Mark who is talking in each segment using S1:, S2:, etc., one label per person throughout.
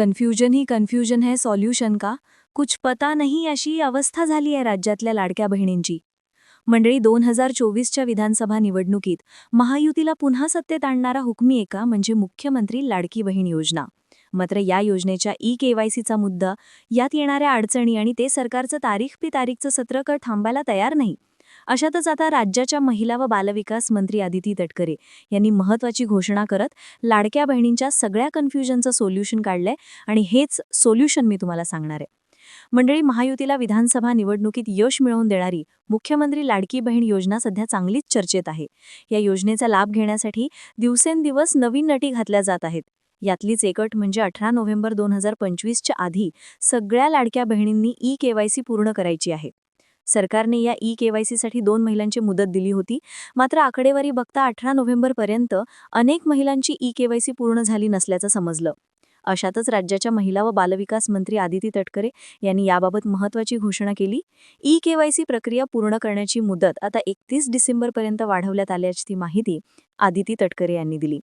S1: Confusion ही confusion है solution का. कुछ पता नाही अशी अवस्था झाली आहे राज्यातल्या लाडक्या बहिणींची. मंडळी दोन हजार चोवीसच्या विधानसभा निवडणुकीत महायुतीला पुन्हा सत्तेत आणणारा हुकमी एका म्हणजे मुख्यमंत्री लाडकी बहीण योजना. मात्र या योजनेच्या ई केवायसीचा मुद्दा यात येणाऱ्या अडचणी आणि ते सरकारचं तारीख पी तारीखचं सत्र कर थांबायला तयार नाही. अशातच आता राज्याच्या महिला व बालविकास मंत्री आदिती तटकरे यांनी महत्वाची घोषणा करत लाडक्या बहिणींच्या सगळ्या कन्फ्युजनचं सोल्युशन काढलंय आणि हेच सोल्युशन मी तुम्हाला सांगणार आहे. मंडळी महायुतीला विधानसभा निवडणुकीत यश मिळवून देणारी मुख्यमंत्री लाडकी बहीण योजना सध्या चांगलीच चर्चेत आहे. या योजनेचा लाभ घेण्यासाठी दिवसेंदिवस नवीन नटी घातल्या जात आहेत. यातलीच एकट म्हणजे अठरा नोव्हेंबर दोन हजार पंचवीसच्या आधी सगळ्या लाडक्या बहिणींनी ई केवायसी पूर्ण करायची आहे. सरकारने या ई केवायसीसाठी दोन महिलांची मुदत दिली होती. मात्र आकडेवारी बघता अठरा नोव्हेंबरपर्यंत अनेक महिलांची ई केवायसी पूर्ण झाली नसल्याचं समजलं. अशातच राज्याच्या महिला व बालविकास मंत्री आदिती तटकरे यांनी याबाबत महत्वाची घोषणा केली. ई केवायसी प्रक्रिया पूर्ण करण्याची मुदत आता एकतीस डिसेंबरपर्यंत वाढवण्यात आल्याची माहिती आदिती तटकरे यांनी दिली.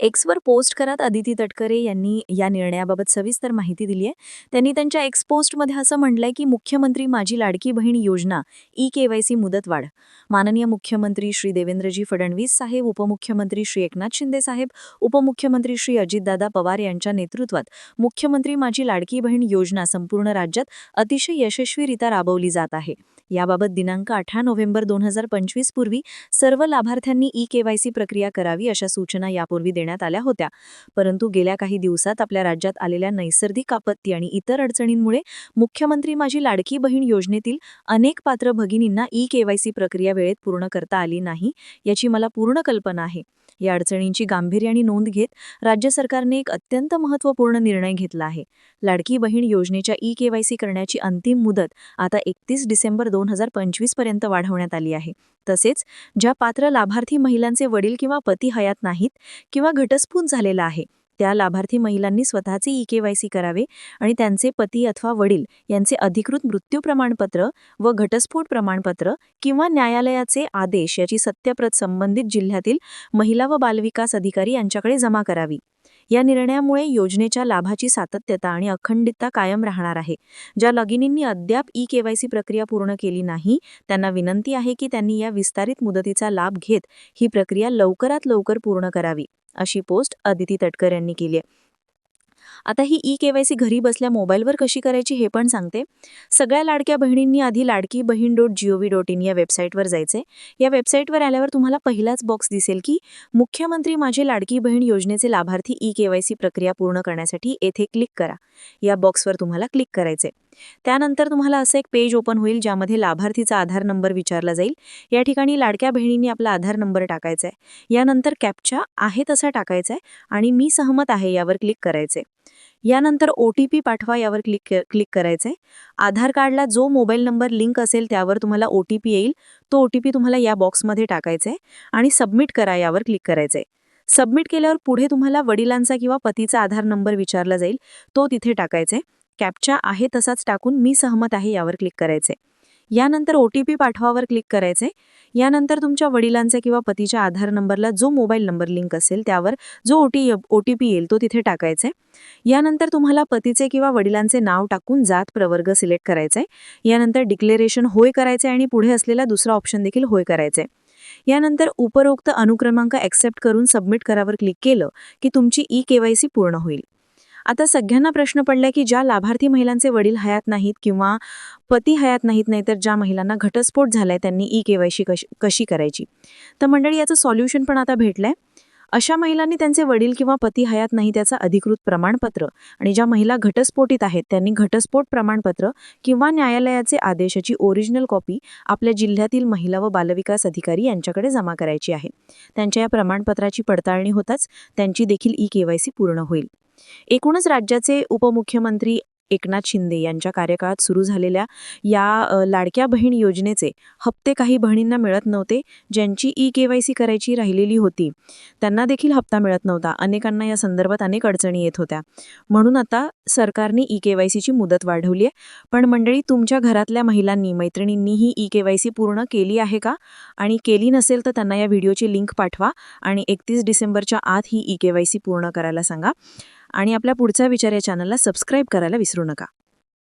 S1: एक्सवर पोस्ट करत आदिती तटकरे यांनी या निर्णयाबाबत सविस्तर माहिती दिली आहे त्यांनी त्यांच्या एक्स पोस्टमध्ये असं म्हटलंय की मुख्यमंत्री माझी लाडकी बहीण योजना ई केवायसी मुदतवाढ माननीय मुख्यमंत्री श्री देवेंद्रजी फडणवीस साहेब उपमुख्यमंत्री श्री एकनाथ शिंदे साहेब उपमुख्यमंत्री श्री अजितदादा पवार यांच्या नेतृत्वात मुख्यमंत्री माझी लाडकी बहीण योजना संपूर्ण राज्यात अतिशय यशस्वीरित्या राबवली जात आहे. याबाबत दिनांक अठरा नोव्हेंबर दोन हजार पंचवीस पूर्वी सर्व लाभार्थ्यांनी ई केवायसी प्रक्रिया करावी अशा सूचना यापूर्वी देण्यात आल्या होत्या. परंतु गेल्या काही दिवसात आपल्या राज्यात आलेल्या नैसर्गिक आपत्ती आणि इतर अडचणींमुळे मुख्यमंत्री माझी लाडकी बहीण योजनेतील अनेक पात्र भगिनींना ई केवायसी प्रक्रिया वेळेत पूर्ण करता आली नाही याची मला पूर्ण कल्पना आहे. या अडचणींची गांभीर्याने नोंद घेत राज्य सरकारने एक अत्यंत महत्त्वपूर्ण निर्णय घेतला आहे. लाडकी बहीण योजनेच्या ई केवायसी करण्याची अंतिम मुदत आता एकतीस डिसेंबर दोन हजार पंचवीसपर्यंत वाढवण्यात आली आहे. तसेच ज्या पात्र लाभार्थी महिलांचे वडील किंवा पती हयात नाहीत किंवा घटस्फूट झालेला आहे त्या लाभार्थी महिलांनी स्वतःचे ई केवायसी करावे आणि त्यांचे पती अथवा वडील यांचे अधिकृत मृत्यू प्रमाणपत्र व घटस्फोट प्रमाणपत्र किंवा न्यायालयाचे आदेश याची सत्यप्रत संबंधित जिल्ह्यातील महिला व बालविकास अधिकारी यांच्याकडे जमा करावी. या निर्णयामुळे योजनेच्या लाभाची सातत्यता आणि अखंडितता कायम राहणार आहे. ज्या लगिनींनी अद्याप ई केवायसी प्रक्रिया पूर्ण केली नाही त्यांना विनंती आहे की त्यांनी या विस्तारित मुदतीचा लाभ घेत ही प्रक्रिया लवकरात लवकर पूर्ण करावी अशी पोस्ट अदिती तटकर यांनी केली आहे. आता ही ई केवायसी घरी बसल्या मोबाईलवर कशी करायची हे पण सांगते. सगळ्या लाडक्या बहिणींनी आधी Ladki Bahin dot G O V dot in या वेबसाईटवर जायचे या वेबसाईटवर आल्यावर तुम्हाला पहिलाच बॉक्स दिसेल की मुख्यमंत्री माझे लाडकी बहीण योजनेचे लाभार्थी ई केवायसी प्रक्रिया पूर्ण करण्यासाठी येथे क्लिक करा. या बॉक्सवर तुम्हाला क्लिक करायचे त्यानंतर तुम्हाला असं एक पेज ओपन होईल ज्यामध्ये लाभार्थीचा आधार नंबर विचारला जाईल. या ठिकाणी लाडक्या बहिणींनी आपला आधार नंबर टाकायचा आहे. यानंतर कॅपचा आहे तसा टाकायचा आहे आणि मी सहमत आहे यावर क्लिक करायचे. यानंतर ओ टी पी पाठवा यावर क्लिक क्लिक करायचं. आहे आधार कार्डला जो मोबाईल नंबर लिंक असेल त्यावर तुम्हाला ओ टी पी येईल. तो ओ टी पी तुम्हाला या बॉक्समध्ये टाकायचा आहे आणि सबमिट करा यावर क्लिक करायचं. आहे सबमिट केल्यावर पुढे तुम्हाला वडिलांचा किंवा पतीचा आधार नंबर विचारला जाईल. तो तिथे टाकायचा आहे. कॅपच्या आहे तसाच टाकून मी सहमत आहे यावर क्लिक करायचे. यानंतर ओ टी पी पाठवावर क्लिक करायचे. यानंतर तुमच्या वडिलांचा किंवा पतीच्या आधार नंबरला जो मोबाईल नंबर लिंक असेल त्यावर जो O T O T P येईल तो तिथे टाकायचा. आहे यानंतर तुम्हाला पतीचे किंवा वडिलांचे नाव टाकून जात प्रवर्ग सिलेक्ट करायचा. आहे यानंतर डिक्लेरेशन होय करायचे आणि पुढे असलेला दुसरा ऑप्शन देखील होय करायचा. आहे यानंतर उपरोक्त अनुक्रमांक ॲक्सेप्ट करून सबमिट करावर क्लिक केलं की तुमची ई केवायसी पूर्ण होईल. आता सगळ्यांना प्रश्न पडला की ज्या लाभार्थी महिलांचे वडील हयात नाहीत किंवा पती हयात नाहीत नाही तर ज्या महिलांना घटस्फोट झालाय त्यांनी ई केवायसी कशी कशी करायची? तर मंडळी याचं सॉल्युशन पण आता भेटलंय. अशा महिलांनी त्यांचे वडील किंवा पती हयात नाही त्याचं अधिकृत प्रमाणपत्र आणि ज्या महिला घटस्फोटीत आहेत त्यांनी घटस्फोट प्रमाणपत्र किंवा न्यायालयाचे आदेशाची ओरिजिनल कॉपी आपल्या जिल्ह्यातील महिला व बालविकास अधिकारी यांच्याकडे जमा करायची आहे. त्यांच्या या प्रमाणपत्राची पडताळणी होताच त्यांची देखील ई केवायसी पूर्ण होईल. एकूणच राज्याचे उपमुख्यमंत्री एकनाथ शिंदे यांच्या कार्यकाळात सुरू झालेल्या या लाडक्या बहीण योजनेचे हप्ते काही बहिणींना मिळत नव्हते ज्यांची ई के वाय सी करायची राहिलेली होती. त्यांना देखील हप्ता मिळत नव्हता. अनेकांना या संदर्भात अनेक अडचणी येत होत्या. म्हणून आता सरकारने ई के वाय सीची मुदत वाढवली आहे पण मंडळी तुमच्या घरातल्या महिलांनी मैत्रिणींनीही ई के वाय सी पूर्ण केली आहे का? आणि केली नसेल तर त्यांना या व्हिडिओची लिंक पाठवा आणि एकतीस डिसेंबरच्या आत ही ई के वाय सी पूर्ण करायला सांगा.
S2: आणि आपल्या पुढचा विचार या चॅनलला सबस्क्राईब करायला विसरू नका.